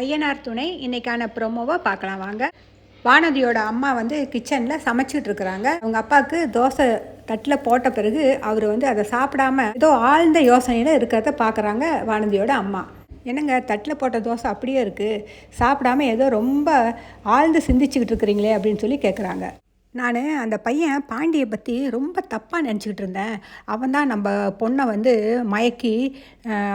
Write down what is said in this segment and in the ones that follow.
ஐயனார் துணை. இன்றைக்கான ப்ரோமோவை பார்க்கலாம் வாங்க. வானதியோட அம்மா வந்து கிச்சனில் சமைச்சிட்டு இருக்கிறாங்க. அவங்க அப்பாவுக்கு தோசை தட்டில் போட்ட பிறகு அவர் வந்து அதை சாப்பிடாம ஏதோ ஆழ்ந்த யோசனையில் இருக்கிறத பார்க்குறாங்க வானதியோட அம்மா. என்னங்க தட்டில் போட்ட தோசை அப்படியே இருக்குது சாப்பிடாம ஏதோ ரொம்ப ஆழ்ந்து சிந்திச்சுக்கிட்டு இருக்கிறீங்களே அப்படின்னு சொல்லி கேட்குறாங்க நான் அந்த பையன் பாண்டியை பற்றி ரொம்ப தப்பாக நினச்சிக்கிட்டு இருந்தேன். அவன் தான் நம்ம பொண்ணை வந்து மயக்கி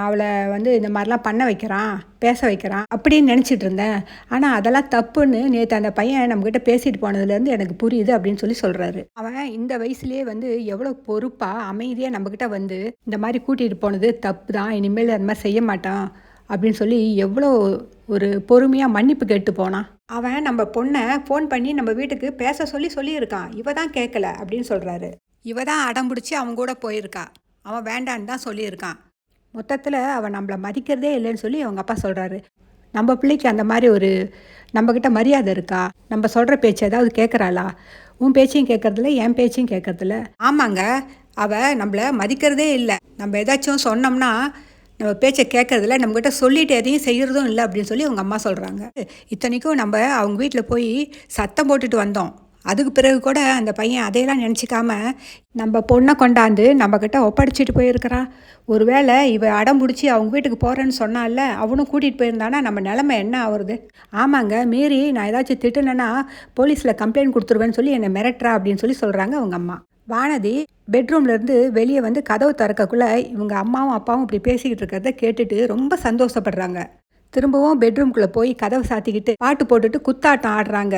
அவளை வந்து இந்த மாதிரிலாம் பண்ண வைக்கிறான் பேச வைக்கிறான் அப்படின்னு நினச்சிட்டு இருந்தேன். ஆனால் அதெல்லாம் தப்புன்னு நேற்று அந்த பையன் நம்மக்கிட்ட பேசிட்டு போனதுலேருந்து எனக்கு புரியுது அப்படின்னு சொல்லி சொல்கிறாரு அவன் இந்த வயசுலேயே வந்து எவ்வளோ பொறுப்பாக அமைதியாக நம்மக்கிட்ட வந்து இந்த மாதிரி கூட்டிகிட்டு போனது தப்பு தான் இனிமேல் அந்த மாதிரி செய்ய மாட்டான் அப்படின்னு சொல்லி எவ்வளோ ஒரு பொறுமையாக மன்னிப்பு கேட்டு போனான் அவன் நம்ம பொண்ணை ஃபோன் பண்ணி நம்ம வீட்டுக்கு பேச சொல்லி சொல்லியிருக்கான். இவ தான் கேட்கல அப்படின்னு சொல்கிறாரு இவ தான் அடம் பிடிச்சி அவன் கூட போயிருக்கா. அவன் வேண்டான்னு தான் சொல்லியிருக்கான். மொத்தத்தில் அவன் நம்மளை மதிக்கிறதே இல்லைன்னு சொல்லி அவங்க அப்பா சொல்கிறாரு நம்ம பிள்ளைக்கு அந்த மாதிரி ஒரு நம்மக்கிட்ட மரியாதை இருக்கா? நம்ம சொல்கிற பேச்சு ஏதாவது கேட்குறாளா உன் பேச்சையும் கேட்குறதில்ல என் பேச்சையும் கேட்குறதில்ல ஆமாங்க. அவள் நம்மளை மதிக்கிறதே இல்லை. நம்ம ஏதாச்சும் சொன்னோம்னா நம்ம பேச்சை கேட்கறதில்ல நம்மக்கிட்ட சொல்லிட்டு எதையும் செய்கிறதும் இல்லை அப்படின்னு சொல்லி அவங்க அம்மா சொல்கிறாங்க இத்தனைக்கும் நம்ம அவங்க வீட்டில் போய் சத்தம் போட்டுட்டு வந்தோம். அதுக்கு பிறகு கூட அந்த பையன் அதையெல்லாம் நினச்சிக்காம நம்ம பொண்ணை கொண்டாந்து நம்மக்கிட்ட ஒப்படைச்சிட்டு போயிருக்கிறான். ஒருவேளை இவ அடம் பிடிச்சி அவங்க வீட்டுக்கு போகிறேன்னு சொன்னால அவனும் கூட்டிகிட்டு போயிருந்தானா? நம்ம நிலமை என்ன ஆகுறது ஆமாங்க மீறி நான் ஏதாச்சும் திட்டுனேன்னா போலீஸில் கம்ப்ளைண்ட் கொடுத்துருவேன்னு சொல்லி என்னை மிரட்டுறா அப்படின்னு சொல்லி சொல்கிறாங்க அவங்க அம்மா. வானதி பெட்ரூம்லேருந்து வெளியே வந்து கதவு திறக்கக்குள்ளே இவங்க அம்மாவும் அப்பாவும் இப்படி பேசிக்கிட்டு இருக்கிறத கேட்டுட்டு ரொம்ப சந்தோஷப்படுறாங்க. திரும்பவும் பெட்ரூம்குள்ளே போய் கதவை சாத்திக்கிட்டு பாட்டு போட்டுட்டு குத்தாட்டம் ஆடுறாங்க.